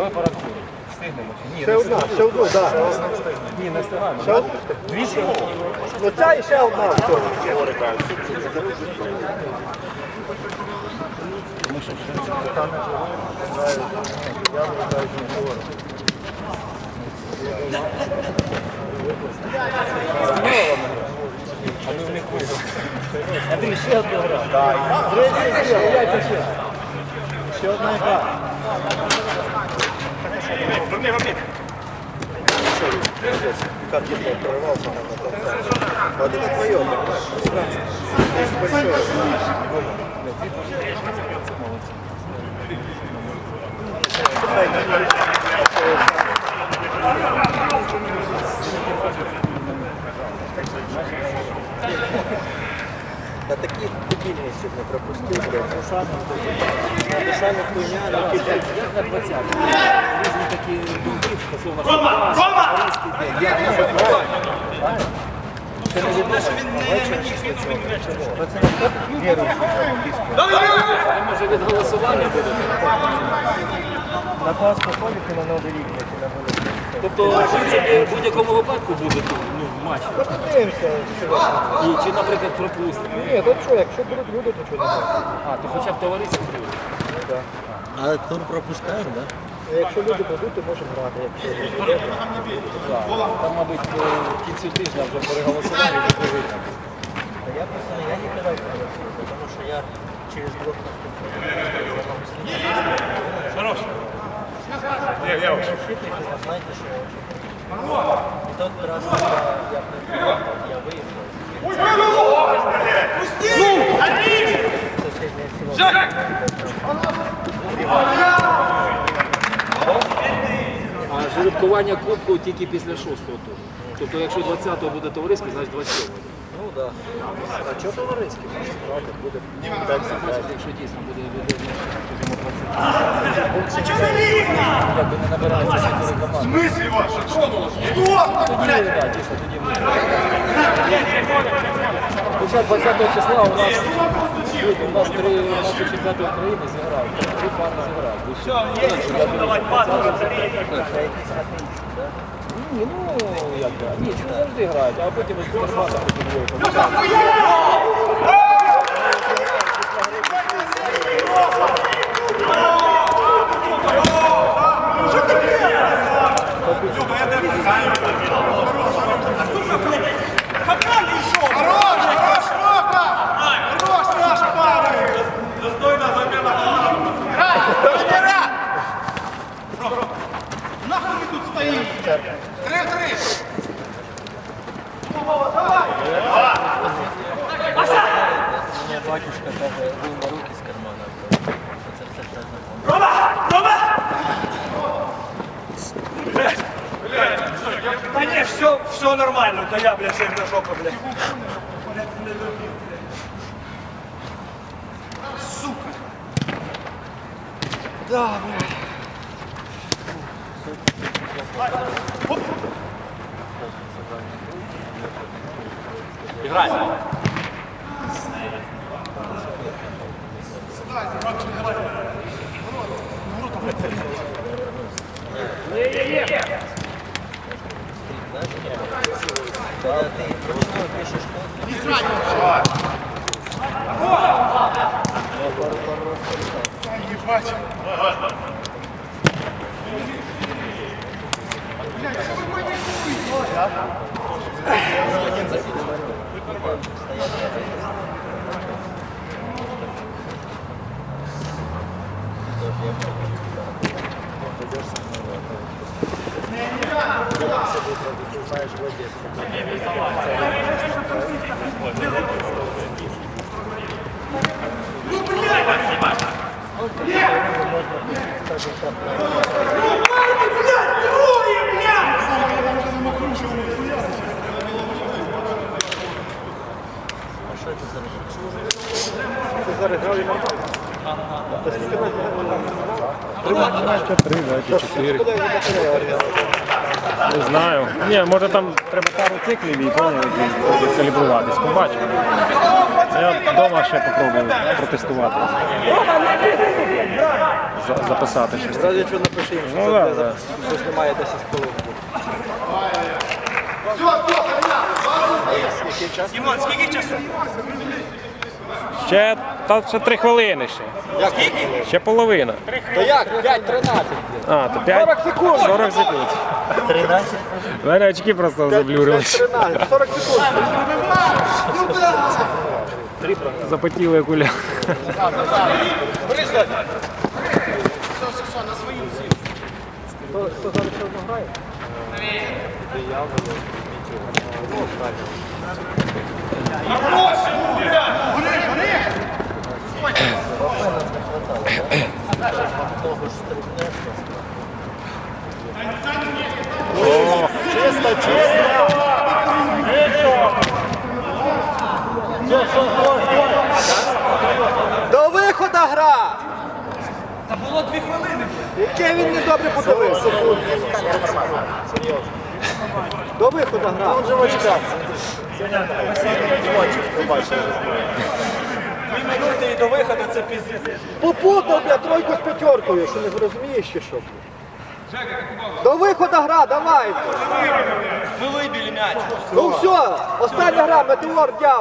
Давай порахуємо. Встигнемо чи ні? Ще одна, ще одну, так. Ні, не встигаємо. Ще одна. Дві сьогодні. Ну ця і ще одна. А ми в них виграли. Андрій, ще одну гра. Ще. Ще одна гра. Я прорвался на. Вот это твое. Да такие щоб не пропустити. душами хуйня, ну, на 20 Різні такі думки стосовно Рома! Це не відносно. Це може від голосування буде. На Пасху ходите на Новий рік, і на вулиці. Тобто, в принципі, в будь-якому випадку буде ну, матч. Подивимося, що І, чи, наприклад, пропустимо. Ні, то що, якщо будуть люди, то чого не буде? А, то хоча б товариський буде. Ну, да. А тур пропускаєш, так? Да? Ну, Якщо люди будуть, то можемо грати. Якщо не буде, то... Там, мабуть, в кінці тижня вже переголосували і буде видно. А я просто я не давай проголосую, потому что я через блок наступаю. Я. Хорош. Я, я знаете, что. И тот раз, когда я проиграл, я выехал. Соседнее село. А жеребкування кубку тільки після шостого туру. Тобто, якщо 20-го буде товариський, значить 27-го. Ну да. А чого товариський? Може буде. Так, якщо дійсно буде відповідно, скажімо, 20 якби не набирається 4 команди. Мысли ваши тронулась. Кто? Тоді, да, дійсно, тоді буде. Хоча 20 числа у нас у нас три наші чемпіонати України зіграють, три пари зіграють. Все, є, Це якісь атеїсти. Ні, ну як? Ні, це завжди грають, а потім Карпата потім Хорош, стоїте? Три-три! Мене батюшка каже, вийма руки з кармана. Це все треба. Да не, все, все нормально, да я, блядь, всем на жопу, блядь. Коли ти вручну Играй. Когда ты просто пишешь код, не срать Ебать! Скільки ми Три, да, чи чотири. Куди ви не знаю. Ні, може там треба пару циклів і поняли, калібруватись. Побачимо. Я вдома ще попробую протестувати. За- записати щось. Раді що напиши їм, що Ну, це да, да. щось немає 10 хвилин. Який час? Дімон, скільки часу? Ще, та, ще три хвилини ще. Скільки? Ще половина. Та як? 5-13. А, то 5, 40 секунд. 40 секунд. 13 У мене очки просто заблюрились. 13. 40 секунд. Запотіли окуляри. Хто, хто зараз ще грає? Ти я, Володя, Мітю. Ну, правильно. Того ж стрибне. Чисто, чисто. До виходу гра! Та було дві хвилини. Яке він недобре подивився. До виходу гра. Він же в очках. Дві минути і до виходу це піздець. Попутав, бля, тройку п'ятеркою, що не розумієш чи що? До виходу гра, давай. Ми вибили м'яч. Ну все, остання гра, метеор дяв.